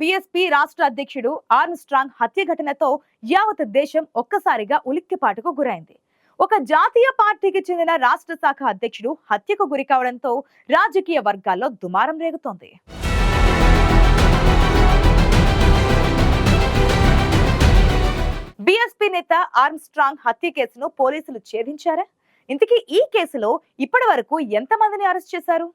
BSP రాష్ట్ర అధ్యక్షుడు arm strong హత్య ఘటనతో యావత్ దేశం ఒక్కసారిగా ఉలిక్కిపాటుకు గురైంది. ఒక జాతీయ పార్టీకి చెందిన రాష్ట్ర శాఖ అధ్యక్షుడు హత్యకు గురి కావడంతో రాజకీయ వర్గాల్లో దుమారం రేగుతోంది. బీఎస్పీ నేత ఆర్మ్ స్ట్రాంగ్ హత్య కేసును పోలీసులు ఛేదించారా? ఇంతకీ ఈ కేసులో ఇప్పటి వరకు ఎంతమందిని అరెస్ట్ చేశారు?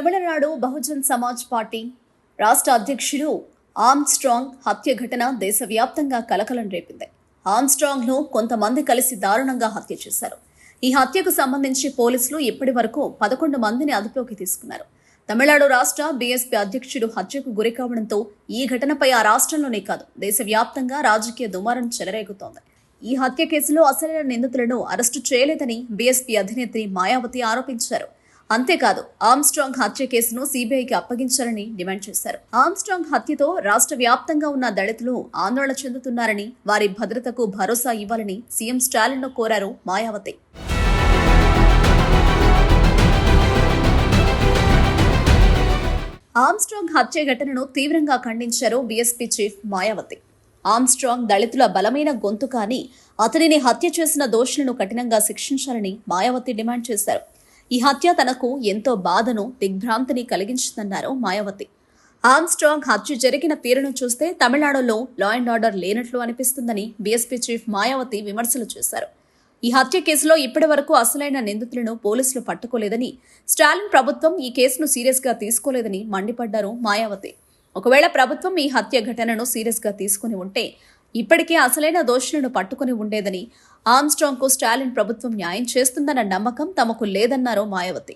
తమిళనాడు బహుజన్ సమాజ్ పార్టీ రాష్ట్ర అధ్యక్షుడు ఆమ్స్ట్రాంగ్ హత్య ఘటన దేశవ్యాప్తంగా కలకలం రేపింది. ఆర్మ్స్ట్రాంగ్ను కొంతమంది కలిసి దారుణంగా హత్య చేశారు. ఈ హత్యకు సంబంధించి పోలీసులు ఇప్పటి వరకు పదకొండు మందిని అదుపులోకి తీసుకున్నారు. తమిళనాడు రాష్ట్ర బీఎస్పీ అధ్యక్షుడు హత్యకు గురి కావడంతో ఈ ఘటనపై ఆ రాష్ట్రంలోనే కాదు దేశవ్యాప్తంగా రాజకీయ దుమారం చెలరేగుతోంది. ఈ హత్య కేసులో అసలైన నిందితులను అరెస్టు చేయలేదని బీఎస్పీ అధినేత్రి మాయావతి ఆరోపించారు. అంతేకాదు ఆమ్స్ట్రాంగ్ హత్య కేసును సీబీఐకి అప్పగించాలని డిమాండ్ చేశారు. ఆమ్స్ట్రాంగ్ హత్యతో రాష్ట్ర వ్యాప్తంగా ఉన్న దళితులు ఆందోళన చెందుతున్నారని వారి భద్రతకు భరోసా ఇవ్వాలని సీఎం స్టాలిన్ కోరారు మాయావతి. ఆమ్స్ట్రాంగ్ హత్య ఘటనను తీవ్రంగా ఖండించారు బీఎస్పీ చీఫ్ మాయావతి. ఆమ్స్ట్రాంగ్ దళితుల బలమైన గొంతు కానీ అతనిని హత్య చేసిన దోషులను కఠినంగా శిక్షించాలని మాయావతి డిమాండ్ చేశారు. ఈ హత్య తనకు ఎంతో బాధను దిగ్భ్రాంతిని కలిగించిందన్నారు మాయావతి. ఆమ్స్ట్రాంగ్ హత్య జరిగిన తీరును చూస్తే తమిళనాడులో లా అండ్ ఆర్డర్ లేనట్లు అనిపిస్తుందని బీఎస్పీ చీఫ్ మాయావతి విమర్శలు చేశారు. ఈ హత్య కేసులో ఇప్పటి వరకు అసలైన నిందితులను పోలీసులు పట్టుకోలేదని స్టాలిన్ ప్రభుత్వం ఈ కేసును సీరియస్గా తీసుకోలేదని మండిపడ్డారు మాయావతి. ఒకవేళ ప్రభుత్వం ఈ హత్య ఘటనను సీరియస్గా తీసుకుని ఉంటే ఇప్పటికే అసలైన దోషులను పట్టుకుని ఉండేదని ఆమ్స్ట్రాంగ్కు స్టాలిన్ ప్రభుత్వం న్యాయం చేస్తుందన్న నమ్మకం తమకు లేదన్నారు మాయావతి.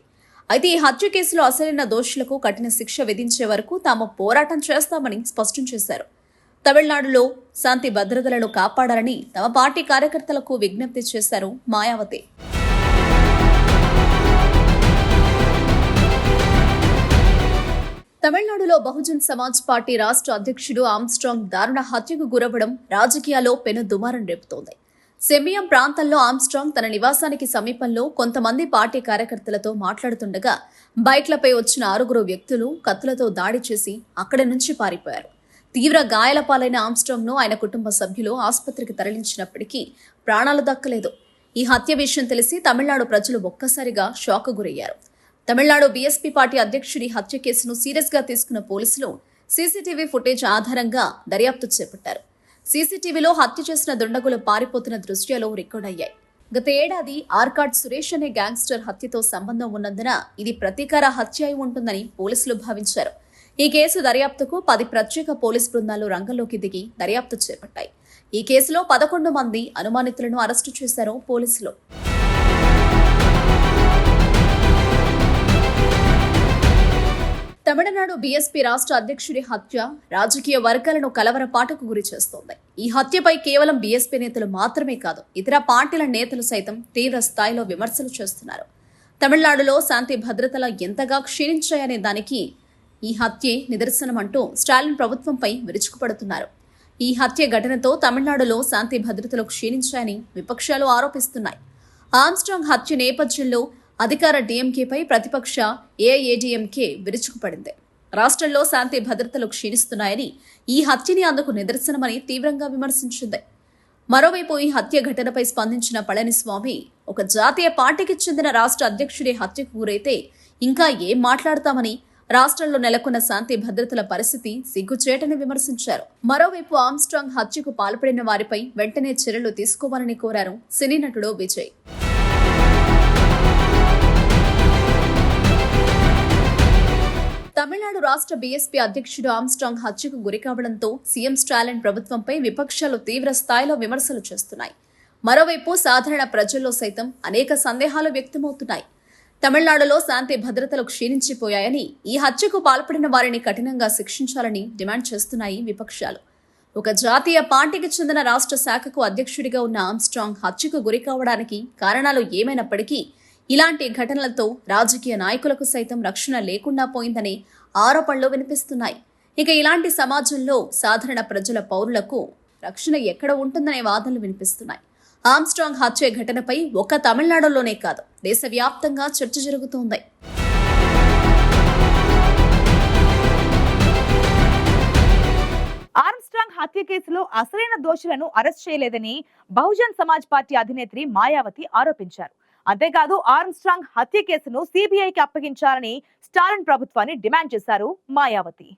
అయితే ఈ హత్య కేసులో అసలైన దోషులకు కఠిన శిక్ష విధించే వరకు తాము పోరాటం చేస్తామని స్పష్టం చేశారు. తమిళనాడులో శాంతి భద్రతలను కాపాడాలని తమ పార్టీ కార్యకర్తలకు విజ్ఞప్తి చేశారు మాయావతి. తమిళనాడులో బహుజన్ సమాజ్ పార్టీ రాష్ట్ర అధ్యక్షుడు ఆమ్స్ట్రాంగ్ దారుణ హత్యకు గురవ్వడం రాజకీయాల్లో పెను దుమారం రేపుతోంది. సెమియం ప్రాంతంలో ఆమ్స్ట్రాంగ్ తన నివాసానికి సమీపంలో కొంతమంది పార్టీ కార్యకర్తలతో మాట్లాడుతుండగా బైక్లపై వచ్చిన ఆరుగురు వ్యక్తులు కత్తులతో దాడి చేసి అక్కడి నుంచి పారిపోయారు. తీవ్ర గాయాల పాలైన ఆమ్స్ట్రాంగ్ను ఆయన కుటుంబ సభ్యులు ఆసుపత్రికి తరలించినప్పటికీ ప్రాణాలు దక్కలేదు. ఈ హత్య విషయం తెలిసి తమిళనాడు ప్రజలు ఒక్కసారిగా షాక్ గురయ్యారు. తమిళనాడు బీఎస్పీ పార్టీ అధ్యక్షుడి హత్య కేసును సీరియస్గా తీసుకున్న పోలీసులు సీసీటీవీ ఫుటేజ్ ఆధారంగా దర్యాప్తు చేపట్టారు. సీసీటీవీలో హత్య చేసిన దుండగులు పారిపోతున్న దృశ్యాలు రికార్డయ్యాయి గత ఏడాది ఆర్కాడ్ సురేష్ అనే గ్యాంగ్స్టర్ హత్యతో సంబంధం ఉన్నందున ఇది ప్రతీకార హత్య అయి ఉంటుందని పోలీసులు భావించారు. ఈ కేసు దర్యాప్తుకు పది ప్రత్యేక పోలీస్ బృందాలు రంగంలోకి దిగి దర్యాప్తు చేపట్టాయి. ఈ కేసులో పదకొండు మంది అనుమానితులను అరెస్టు చేశారు పోలీసులు. తమిళనాడు బీఎస్పీ రాష్ట్ర అధ్యక్షుడి హత్య రాజకీయ వర్గాలను కలవరపాటకు గురి చేస్తోంది. ఈ హత్యపై కేవలం బీఎస్పీ నేతలు మాత్రమే కాదు ఇతర పార్టీల నేతలు సైతం తీవ్ర స్థాయిలో విమర్శలు చేస్తున్నారు. తమిళనాడులో శాంతి భద్రతలు ఎంతగా క్షీణించాయనే దానికి ఈ హత్యే నిదర్శనమంటూ స్టాలిన్ ప్రభుత్వంపై విరుచుకుపడుతున్నారు. ఈ హత్య ఘటనతో తమిళనాడులో శాంతి భద్రతలు క్షీణించాయని విపక్షాలు ఆరోపిస్తున్నాయి. ఆమ్స్ట్రాంగ్ హత్య నేపథ్యంలో అధికార డీఎంకేపై ప్రతిపక్ష ఏఐఏడీఎంకే విరుచుకుపడింది. రాష్ట్రంలో శాంతి భద్రతలు క్షీణిస్తున్నాయని ఈ హత్యని అందుకు నిదర్శనమని తీవ్రంగా విమర్శించింది. మరోవైపు ఈ హత్య ఘటనపై స్పందించిన పళనిస్వామి ఒక జాతీయ పార్టీకి చెందిన రాష్ట్ర అధ్యక్షుడి హత్యకు గురైతే ఇంకా ఏం మాట్లాడతామని రాష్ట్రంలో నెలకొన్న శాంతి భద్రతల పరిస్థితి సిగ్గుచేటని విమర్శించారు. మరోవైపు ఆమ్స్ట్రాంగ్ హత్యకు పాల్పడిన వారిపై వెంటనే చర్యలు తీసుకోవాలని కోరారు సినీ నటుడు విజయ్. తమిళనాడు రాష్ట్ర బీఎస్పీ అధ్యక్షుడు ఆమ్స్ట్రాంగ్ హత్యకు గురి కావడంతో సీఎం స్టాలిన్ ప్రభుత్వంపై విపక్షాలు తీవ్ర స్థాయిలో విమర్శలు చేస్తున్నాయి. మరోవైపు సాధారణ ప్రజల్లో సైతం అనేక సందేహాలు వ్యక్తమవుతున్నాయి. తమిళనాడులో శాంతి భద్రతలు క్షీణించిపోయాయని ఈ హత్యకు పాల్పడిన వారిని కఠినంగా శిక్షించాలని డిమాండ్ చేస్తున్నాయి విపక్షాలు. ఒక జాతీయ పార్టీకి చెందిన రాష్ట్ర శాఖకు అధ్యక్షుడిగా ఉన్న ఆమ్స్ట్రాంగ్ హత్యకు గురి కావడానికి కారణాలు ఏమైనప్పటికీ ఇలాంటి ఘటనలతో రాజకీయ నాయకులకు సైతం రక్షణ లేకుండా పోయిందనే ఆరోపణలు వినిపిస్తున్నాయి. ఇక ఇలాంటి సమాజంలో సాధారణ ప్రజల పౌరులకు రక్షణ ఎక్కడ ఉంటుందనే వాదనలు వినిపిస్తున్నాయి. ఆమ్స్ట్రాంగ్ హత్య ఘటనపై ఒక్క తమిళనాడులోనే కాదు దేశవ్యాప్తంగా చర్చ జరుగుతోంది. హత్య కేసులో అసలైన దోషులను అరెస్ట్ చేయలేదని బహుజన్ సమాజ్ పార్టీ అధినేత్రి మాయావతి ఆరోపించారు. అంతేకాదు ఆర్మ్స్ట్రాంగ్ హత్య కేసును సిబిఐకి అప్పగించాలని స్టాలిన్ ప్రభుత్వాన్ని డిమాండ్ చేశారు మాయావతి.